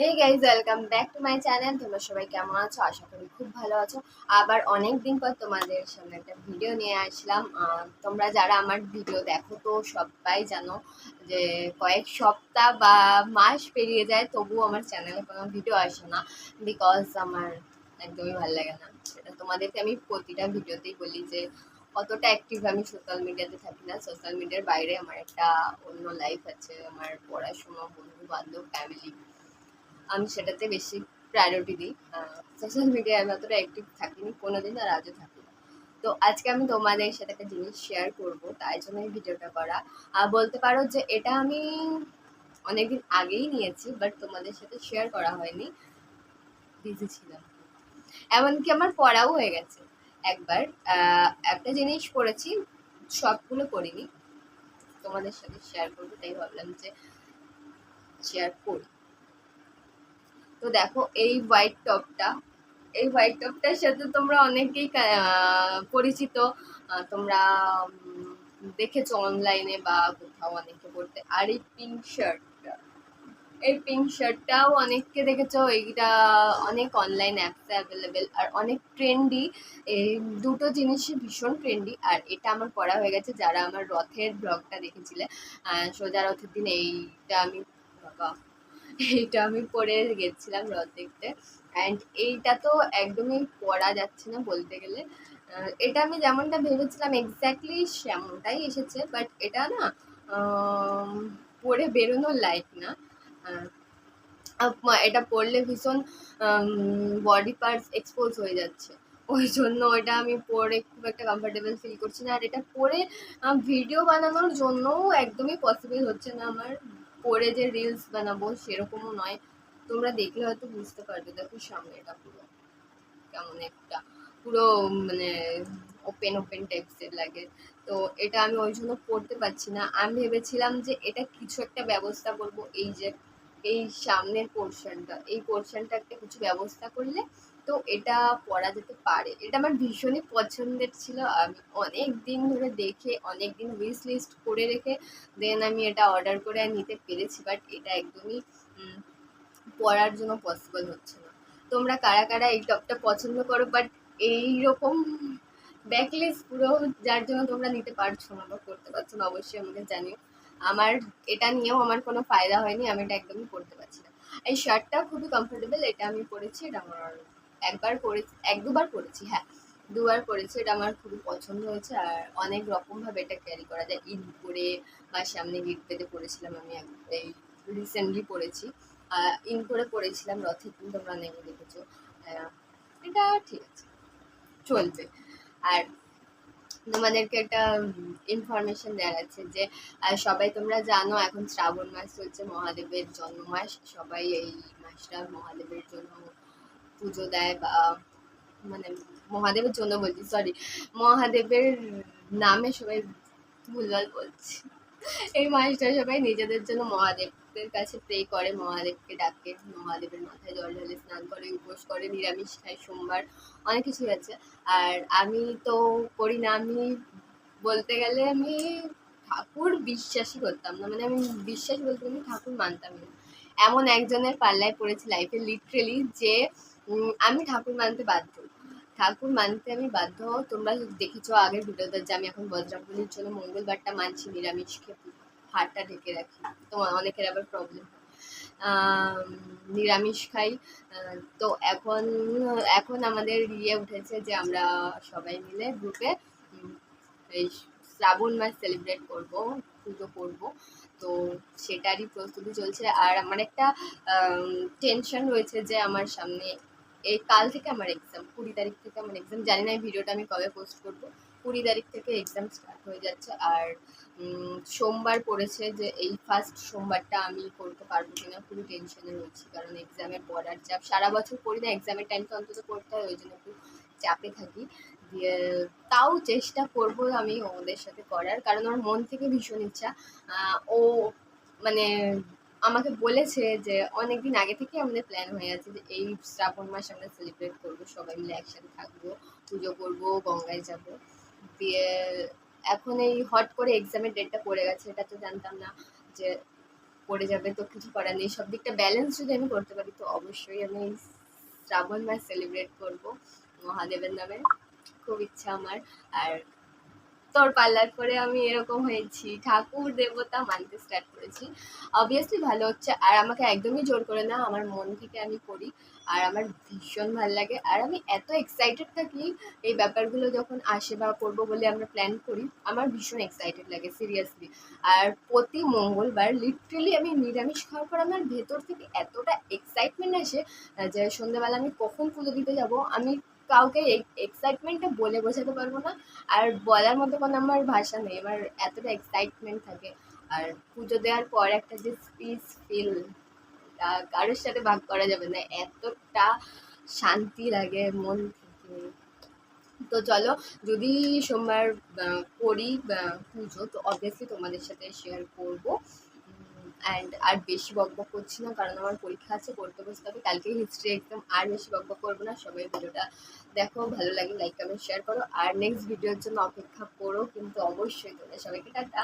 Hey guys welcome back to my channel তোমরা সবাই কেমন আছো? আশা করি খুব ভালো আছো। আবার অনেক দিন পর তোমাদের সামনে একটা ভিডিও নিয়ে আসলাম। তোমরা যারা আমার ভিডিও দেখো তো সবাই জানো যে কয়েক সপ্তাহ বা মাস পেরিয়ে যায়, তবুও আমার চ্যানেলে কোনো ভিডিও আসে না। বিকজ আমার একদমই ভালো লাগে না। সেটা তোমাদেরকে আমি প্রতিটা ভিডিওতেই বলি যে, অতটা অ্যাক্টিভ আমি সোশ্যাল মিডিয়াতে থাকি না। সোশ্যাল মিডিয়ার বাইরে আমার একটা অন্য লাইফ আছে। আমার পড়াশোনা বন্ধু বান্ধব ফ্যামিলি আমি সেটাতে বেশি প্রায়োরিটি দিই। সোশ্যাল মিডিয়ায় আমি অতটা অ্যাক্টিভ থাকিনি, কোনোদিন আর আজও থাকি তো আজকে আমি তোমাদের সাথে একটা জিনিস শেয়ার করব, তাই জন্য এই ভিডিওটা করা। আর বলতে পারো যে এটা আমি অনেকদিন আগেই নিয়েছি বাট তোমাদের সাথে শেয়ার করা হয়নি। বিজি ছিলাম। এমনকি আমার পড়াও হয়ে গেছে। একবার একটা জিনিস পড়েছি সবগুলো করিনি। তোমাদের সাথে শেয়ার করব, তাই ভাবলাম যে শেয়ার করি। তো দেখো, এই হোয়াইট টপটা এই হোয়াইট টপটার সাথে তোমরা অনেকেই পরিচিত। তোমরা দেখেছ অনলাইনে বা কোথাও অনেকে পড়তে। আর এই পিঙ্ক শার্টটা এই পিঙ্ক শার্টটাও অনেককে দেখেছ, এইটা অনেক অনলাইন অ্যাপসে অ্যাভেলেবেল আর অনেক ট্রেন্ডি এই দুটো জিনিসই ভীষণ ট্রেন্ডি আর এটা আমার পড়া হয়ে গেছে, যারা আমার রথের ব্লগটা দেখেছিলে। সোজা রথের দিন এইটা আমি এইটা আমি পরে গেছিলাম রথ দেখতে অ্যান্ড এইটা তো একদমই পরা যাচ্ছে না বলতে গেলে। এটা আমি যেমনটা ভেবেছিলাম এক্স্যাক্টলি সেমনটাই এসেছে বাট এটা না পরে বেরোনোর লাইক না। এটা পরলে ভীষণ বডি পার্টস এক্সপোজ হয়ে যাচ্ছে। ওই জন্য ওটা আমি পরে খুব একটা কমফোর্টেবল ফিল করছি না। আর এটা পরে ভিডিও বানানোর জন্যও একদমই পসিবল হচ্ছে না আমার। পরে যে রিলস বানাবো সেরকমও নয়। তোমরা দেখলে হয়তো বুঝতে পারবে, দেখো সামনেটা পুরো কেমন একটা, পুরো মানে ওপেন ওপেন টাইপসের লাগে। তো এটা আমি ওই জন্য পড়তে পারছি না। আমি ভেবেছিলাম যে এটা কিছু একটা ব্যবস্থা করব, এই যে, এই সামনের পোর্শনটা এই পোর্শনটা একটা কিছু ব্যবস্থা করলে তো এটা পরা যেতে পারে। এটা আমার ভীষণই পছন্দের ছিল। আমি অনেক দিন ধরে দেখে, অনেক দিন উইশ লিস্ট করে রেখে দেন আমি এটা অর্ডার করে নিতে পেরেছি বাট এটা একদমই পরার জন্য পসিবল হচ্ছে না। তোমরা কারা কারা এই টপটা পছন্দ করো বাট এইরকম ব্যাকলেস পুরো যার জন্য তোমরা নিতে পারছ না বা করতে পারছ না, অবশ্যই আমাকে জানিও। আমার, এটা নিয়েও আমার কোনো ফায়দা হয়নি, আমি এটা একদমই করতে পারছি না। এই শার্টটা খুবই কমফোর্টেবল এটা আমি পরেছি, এটা আমার একবার পরেছি এক দুবার পরেছি হ্যাঁ। দুবার পরেছি এটা আমার খুবই পছন্দ হয়েছে। আর অনেক রকমভাবে এটা ক্যারি করা যায়। ঈদ করে বা সামনে গিট পেতে পড়েছিলাম আমি এই রিসেন্টলি পড়েছি। ইন করে পড়েছিলাম রথের দিন, তোমরা নেমে দেখেছ। এটা ঠিক আছে, চলবে। আর তোমাদেরকে একটা ইনফরমেশন দেওয়ার আছে যে সবাই তোমরা জানো, এখন শ্রাবণ মাস চলছে, মহাদেবের জন্ম মাস সবাই এই মাসটা মহাদেবের জন্য পুজো দেয় বা মানে মহাদেবের জন্য বলছি সরি মহাদেবের নামে সবাই ভুলভাল বলছি। এই মাসটা সবাই নিজেদের জন্য মহাদেবের কাছে প্রে করে, মহাদেবকে ডাকে, মহাদেবের মাথায় জল ঢালে স্নান করে, উপোস করে, নিরামিষ খায়, সোমবার অনেক কিছুই আছে আর আমি তো করি না, আমি বলতে গেলে আমি ঠাকুর বিশ্বাসই করতাম না মানে আমি বিশ্বাস বলতে আমি ঠাকুর মানতাম না। এমন একজনের পাল্লায় পড়েছি লাইফে লিটারেলি যে আমি ঠাকুর মানতে বাধ্য। ঠাকুর মানতে আমি বাধ্য, তোমরা দেখেছ আগের ভিডিওতে যে আমি এখন বজ্রাবলির জন্য মঙ্গলবারটা মানছি, নিরামিষ খেয়ে হাড়টা ঢেকে রাখি তোমার অনেকের আবার প্রবলেম নিরামিষ খাই। তো এখন এখন আমাদের ইয়ে উঠেছে যে আমরা সবাই মিলে গ্রুপে এই শ্রাবণ মাস সেলিব্রেট করব, পুজো করব। তো সেটারই প্রস্তুতি চলছে। আর আমার একটা টেনশন রয়েছে যে আমার সামনে এই কাল থেকে আমার এক্সাম কুড়ি তারিখ থেকে আমার এক্সাম জানি না এই ভিডিওটা আমি কবে পোস্ট করব। কুড়ি তারিখ থেকে এক্সাম স্টার্ট হয়ে যাচ্ছে আর সোমবার পড়েছে যে এই ফার্স্ট সোমবারটা আমি করতে পারব কিনা খুবই টেনশনে রয়েছি, কারণ এক্সামের পড়ার চাপ। সারা বছর পড়ি না এক্সামের টাইম তো অন্তত পড়তে হয়, ওই জন্য একটু চাপে থাকি। দিয়ে, তাও চেষ্টা করব আমি ওদের সাথে করার, কারণ আমার মন থেকে ভীষণ ইচ্ছা। ও মানে আমাকে বলেছে যে অনেক দিন আগে থেকে আমাদের প্ল্যান হয়ে আছে যে এই শ্রাবণ মাস আমরা সেলিব্রেট করব, সবাই মিলে একসাথে থাকব, পুজো করব, গঙ্গায় যাব। দিয়ে এখন এই হট করে এক্সামের ডেটটা পড়ে গেছে, এটা তো জানতাম না যে পড়ে যাবে তো কিছু করার নেই। সব দিকটা ব্যালেন্স যদি আমি করতে পারি, তো অবশ্যই আমি শ্রাবণ মাস সেলিব্রেট করব মহাদেবের নামে। খুব ইচ্ছা আমার। আর তোর পার্লার করে আমি এরকম হয়েছি। ঠাকুর, দেবতা মানতে স্টার্ট করেছি। অবভিয়াসলি ভালো হচ্ছে। আর আমাকে একদমই জোর করে না, আমার মন থেকে আমি করি। আর আমার ভীষণ ভালো লাগে। আর আমি এত এক্সাইটেড থাকি এই ব্যাপারগুলো যখন আসে বা করব বলে আমরা প্ল্যান করি, আমার ভীষণ এক্সাইটেড লাগে সিরিয়াসলি আর প্রতি মঙ্গলবার লিটারেলি আমি নিরামিষ খাওয়ার পর আমার ভেতর থেকে এতটা এক্সাইটমেন্ট আসে যে সন্ধ্যেবেলা আমি কখন পুজো দিতে যাব, আমি কাউকে এক্সাইটমেন্টটা বলে বোঝাতে পারব না। আর বলার মতো কোনো আমার ভাষা নেই, আমার এতটা এক্সাইটমেন্ট থাকে। আর পুজো দেওয়ার পর একটা যে পিস ফিল কারোর সাথে ভাগ করা যাবে না, এতটা শান্তি লাগে মন থেকে। তো চলো, যদি সোমবার করি পুজো, তো অবভিয়াসলি তোমাদের সাথে শেয়ার করব। অ্যান্ড আর বেশি বকবক করছি না, কারণ আমার পরীক্ষা আছে, পড়তে বসতে হবে। কালকে হিস্ট্রি একদম আর বেশি বকবক করব না, সবাই ভিডিওটা দেখো, ভালো লাগে লাইক কমেন্ট শেয়ার করো। আর নেক্সট ভিডিওর জন্য অপেক্ষা করো, কিন্তু অবশ্যই তোমরা সবাইকে টাটা!